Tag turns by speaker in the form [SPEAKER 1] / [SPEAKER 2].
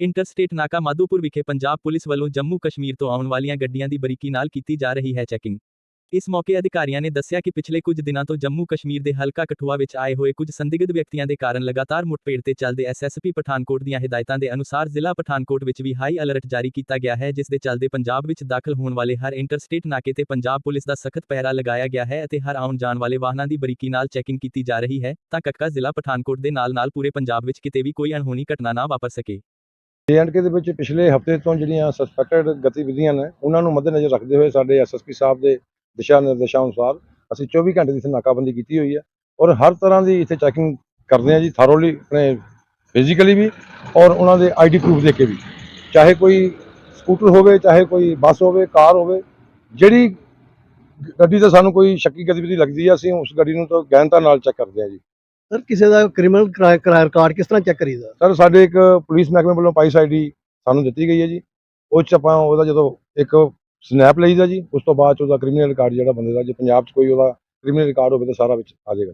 [SPEAKER 1] Interstate ਨਾਕਾ ਮਾਧੋਪੁਰ ਵਿਖੇ Punjab police ਵੱਲੋਂ ਜੰਮੂ ਕਸ਼ਮੀਰ ਤੋਂ ਆਉਣ ਵਾਲੀਆਂ ਗੱਡੀਆਂ ਦੀ ਬਰੀਕੀ ਨਾਲ ਕੀਤੀ ਜਾ ਰਹੀ ਹੈ ਚੈਕਿੰਗ। ਇਸ ਮੌਕੇ ਅਧਿਕਾਰੀਆਂ ਨੇ ਦੱਸਿਆ ਕਿ ਪਿਛਲੇ ਕੁਝ ਦਿਨਾਂ ਤੋਂ ਜੰਮੂ ਕਸ਼ਮੀਰ ਦੇ ਹਲਕਾ ਕਠੂਆ ਵਿੱਚ ਆਏ ਹੋਏ ਕੁਝ ਸੰਦਿਗਧ ਵਿਅਕਤੀਆਂ ਦੇ ਕਾਰਨ ਲਗਾਤਾਰ ਮੁੱਠਭੇੜ ਤੇ ਚੱਲਦੇ ਐਸਐਸਪੀ ਪਠਾਨਕੋਟ ਦੀਆਂ ਹਦਾਇਤਾਂ ਦੇ ਅਨੁਸਾਰ ਜ਼ਿਲ੍ਹਾ ਪਠਾਨਕੋਟ ਵਿੱਚ ਵੀ ਹਾਈ ਅਲਰਟ ਜਾਰੀ ਕੀਤਾ ਗਿਆ ਹੈ, ਜਿਸ ਦੇ ਚੱਲਦੇ ਪੰਜਾਬ ਵਿੱਚ ਦਾਖਲ ਹੋਣ ਵਾਲੇ ਹਰ ਇੰਟਰਸਟੇਟ ਨਾਕੇ ਤੇ ਪੰਜਾਬ ਪੁਲਿਸ ਦਾ ਸਖਤ ਪਹਿਰਾ ਲਗਾਇਆ ਗਿਆ ਹੈ ਅਤੇ ਹਰ ਆਉਣ ਜਾਣ ਵਾਲੇ ਵਾਹਨਾਂ ਦੀ ਬਰੀਕੀ ਨਾਲ ਚੈਕਿੰਗ ਕੀਤੀ ਜਾ ਰਹੀ ਹੈ ਤਾਂ ਕੱਕਾ ਜ਼ਿਲ੍ਹਾ ਪਠਾਨਕੋਟ ਦੇ ਨਾਲ-ਨਾਲ ਪੂਰੇ ਪੰਜਾਬ ਵਿੱਚ ਕਿਤੇ ਵੀ ਕੋਈ ਅਣਹੋਣੀ ਘਟਨਾ ਨਾ ਵਾਪਰ ਸਕੇ।
[SPEAKER 2] ਕੇ ਦੇ ਵਿੱਚ ਪਿਛਲੇ ਹਫ਼ਤੇ ਤੋਂ ਜਿਹੜੀਆਂ ਸਸਪੈਕਟਡ ਗਤੀਵਿਧੀਆਂ ਨੇ, ਉਹਨਾਂ ਨੂੰ ਮੱਦੇਨਜ਼ਰ ਰੱਖਦੇ ਹੋਏ ਸਾਡੇ ਐਸਐਸਪੀ ਸਾਹਿਬ ਦੇ ਦਿਸ਼ਾ ਨਿਰਦੇਸ਼ਾਂ ਅਨੁਸਾਰ ਅਸੀਂ 24 ਘੰਟੇ ਦੀ ਇੱਥੇ ਨਾਕਾਬੰਦੀ ਕੀਤੀ ਹੋਈ ਹੈ ਔਰ ਹਰ ਤਰ੍ਹਾਂ ਦੀ ਇੱਥੇ ਚੈਕਿੰਗ ਕਰਦੇ ਹਾਂ ਜੀ ਥਾਰੋਲੀ ਆਪਣੇ ਫਿਜ਼ੀਕਲੀ ਵੀ ਔਰ ਉਹਨਾਂ ਦੇ ਆਈਡੀ ਪ੍ਰੂਫ ਦੇ ਕੇ ਵੀ। ਚਾਹੇ ਕੋਈ ਸਕੂਟਰ ਹੋਵੇ, ਚਾਹੇ ਕੋਈ ਬੱਸ ਹੋਵੇ, ਕਾਰ ਹੋਵੇ, ਜਿਹੜੀ ਗੱਡੀ ਤੇ ਸਾਨੂੰ ਕੋਈ ਸ਼ੱਕੀ ਗਤੀਵਿਧੀ ਲੱਗਦੀ ਹੈ, ਅਸੀਂ ਉਸ ਗੱਡੀ ਨੂੰ ਤਾਂ ਗਹਿਨਤਾ ਨਾਲ ਚੈੱਕ ਕਰਦੇ ਹਾਂ ਜੀ।
[SPEAKER 3] ਸਰ, ਕਿਸੇ ਦਾ ਕ੍ਰਿਮੀਨਲ ਰਿਕਾਰਡ ਕਿਸ ਤਰ੍ਹਾਂ ਚੈੱਕ ਕਰੀਦਾ?
[SPEAKER 2] ਸਰ, ਸਾਡੇ ਇੱਕ ਪੁਲਿਸ ਮਹਿਕਮੇ ਵੱਲੋਂ ਪਾਈਸ ਆਈਡੀ ਸਾਨੂੰ ਦਿੱਤੀ ਗਈ ਹੈ ਜੀ। ਉਹ 'ਚ ਆਪਾਂ ਉਹਦਾ ਜਦੋਂ ਇੱਕ ਸਨੈਪ ਲਈਦਾ ਜੀ, ਉਸ ਤੋਂ ਬਾਅਦ 'ਚ ਉਹਦਾ ਕ੍ਰਿਮੀਨਲ ਰਿਕਾਰਡ ਜਿਹੜਾ ਬੰਦੇ ਦਾ, ਜੇ ਪੰਜਾਬ 'ਚ ਕੋਈ ਉਹਦਾ ਕ੍ਰਿਮੀਨਲ ਰਿਕਾਰਡ ਹੋਵੇ ਤਾਂ ਸਾਰਾ ਵਿੱਚ ਆ ਜਾਏਗਾ